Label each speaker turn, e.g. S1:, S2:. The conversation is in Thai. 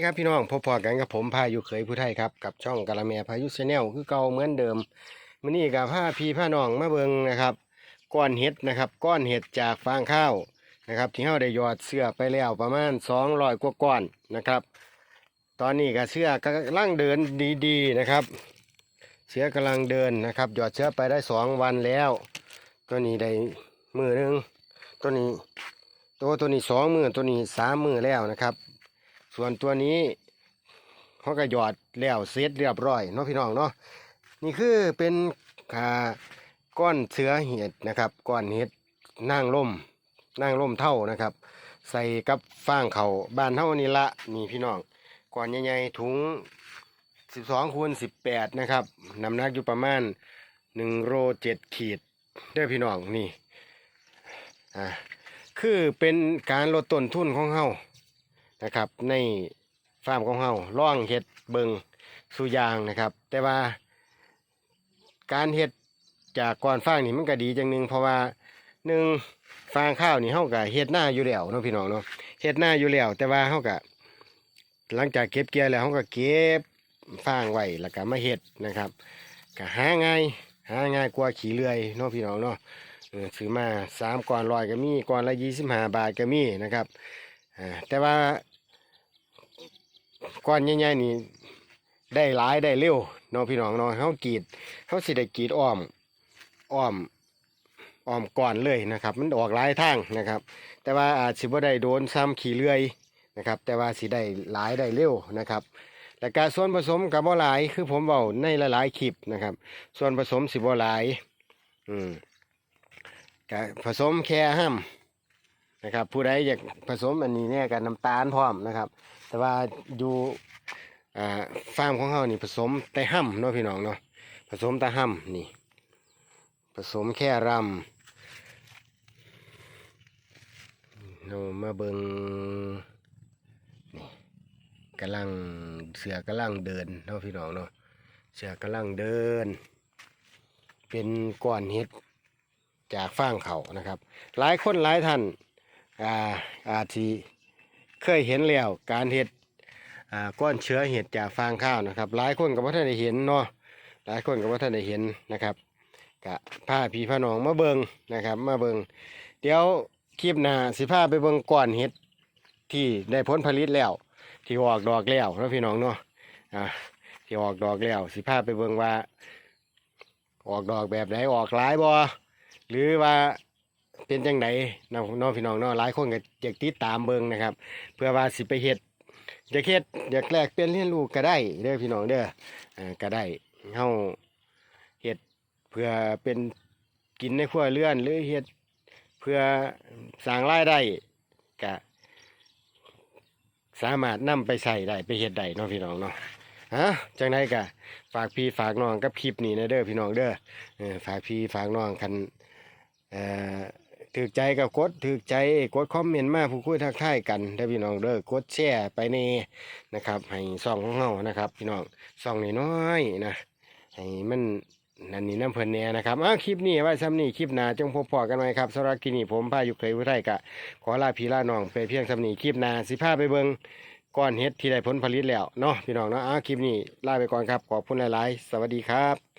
S1: นี่ครับพี่น้องพบพอกันกับผมพายุเคยผู้ไทยครับกับช่องกะละแมพายุชแนลคือเก่าเหมือนเดิมมื้อนี้กับผ้าพีผ้าน้องมาเบิงนะครับ ก้อนเห็ดนะครับ ก้อนเห็ดจากฟางข้าวนะครับ ที่เราได้หยอดเสื้อไปแล้วประมาณ200กว่าก้อนนะครับ ตอนนี้ก็เสื้อกำลังเดินดีๆนะครับ เสื้อกำลังเดินนะครับหยอดเสื้อไปได้สองวันแล้ว ตัวนี้ได้มือหนึงตัวนี้ตัวตัวนี้สองมือตัวนี้สามมือแล้วนะครับ ส่วนตัวนี้เขาก็หยอดแล้วเสร็จเรียบร้อยเนาะพี่น้องเนาะนี่คือเป็นอ่าก้อนเสือเห็ดนะครับก้อนเห็ดนางล่มนางล่มเท่านะครับ ใส่กับฟางเขาบ้านเท่านี้ละนี่พี่น้องก้อนใหญ่ๆถุงสิบสองคูณสิบแปดนะครับน้ำหนักอยู่ประมาณหนึ่งโลเจ็ดขีดเด้อพี่น้องนี่อ่าคือเป็นการลดต้นทุนของเฮา นะครับ ในฟาร์มของเฮาล่องเห็ดเบิงสุยางนะครับ แต่ว่าการเห็ดจากก่อนฟางนี่มันก็ดีจังหนึ่งเพราะว่าหนึ่งฟางข้าวนี่เฮาก็เห็ดหน้าอยู่แล้วเนาะพี่น้องเนาะเห็ดหน้าอยู่แล้วแต่ว่าเฮาก็หลังจากเก็บเกี่ยวแล้วเฮาก็เก็บฟางไว้แล้วก็มาเห็ดนะครับก็หาง่ายหาง่ายกว่าขี่เลื่อยเนาะพี่น้องเนาะเออซื้อมาสามก้อนร้อยก็มีก้อนละยี่สิบห้าบาทก็มีนะครับแต่ว่า ก้อนใหญ่ๆนี่ได้หลายได้เร็วเน้องพี่น้องเนาะเขากรีดเขาสิได้กรีดอ้อมอ้อมอ้อมก่อนเลยนะครับ มันออกหลายทางนะครับ แต่ว่าอาจสิบ่ได้โดนซ้ำขี่เลื่อยนะครับ แต่ว่าสิได้หลายได้เร็วนะครับและการส่วนผสมกับบ่หลายคือผมเบาในหลายๆคลิปนะครับ ส่วนผสมสิบ่หลาย อืมก็ผสมแค่ห้าม นะครับ ผู้ใดอยากผสมอันนี้เนี่ยกับน้ำตาลพร้อมนะครับ แต่ว่าอยู่อ่าฟาร์มของเขานี่ผสมแต่ห้ำเนาะพี่น้องเนาะผสมแต่ห้ำนี่ ผสมแค่รำเรามาเบิงนี่กำลังเสือกำลังเดินเนาะพี่น้องเนาะเสือกำลังเดิน เป็นก้อนเห็ดจากฟางเขานะครับ หลายคนหลายท่าน อ่าอาที่เคยเห็นแล้วการเห็ดอ่าก้อนเชื้อเห็ดจากฟางข้าวนะครับ หลายคนก็บ่ท่านได้เห็นเนาะหลายคนก็บ่ท่านได้เห็นนะครับกะผ้าพี่ผ้าหนองมาเบิงนะครับ มาเบิงเดี๋ยวคลิปหน้าสิพาไปเบิงก้อนเห็ดที่ได้ผลผลิตแล้ว ที่ออกดอกแล้วเนะพี่น้องเนาะอ่าที่ออกดอกแล้วสิพาไปเบิงว่า ออกดอกแบบไหนออกหลายบ่หรือว่า เป็นจังไดน้องน้องพี่น้องเนาะหลายคนก็อยากติดตามเบิ่งนะครับ เพื่อว่าสิไปเฮ็ดอยากเฮ็ดอยากแลกเปลี่ยนเรียนรู้ก็ได้เด้อพี่น้องเด้ออ่าก็ได้เฮาเฮ็ดเพื่อเป็นกินในครัวเรือนหรือเฮ็ดเพื่อสร้างรายได้ก็สามารถนำไปใส่ได้ไปเฮ็ดได้เนาะพี่น้องเนาะฮะจังไดก็ฝากพี่ฝากน้องกับคลิปนี้นะเด้อพี่น้องเด้อเออฝากพี่ฝากน้องคันเอ่อ ถือใจกับกดถือใจกดคอมเมนต์มาผู้คุยทักทายกันได้พี่น้องเด้อกดแชร์ไปเน่นะครับ ให้ซ่องของเฮานะครับ พี่น้องซ่องน้อยๆนะให้มันนั่นนี่น้ำเพลินแหน่นะครับอ้าวคลิปนี้ไว้ซ้ำนี่คลิปหน้าจงพบพอกันไว้ครับสำหรับคลิปนี้ผมพายุเคยผู้ไทยกะ ขอลาพี่ลาน้องไปเพียงซ้ำนี่คลิปหน้าสิพาไปเบิงก้อนเห็ดที่ได้ผลผลิตแล้วเนาะพี่น้องเนาะอ้าวคลิปนี้ลาไปก่อนครับขอบคุณหลาย ๆ สวัสดีครับ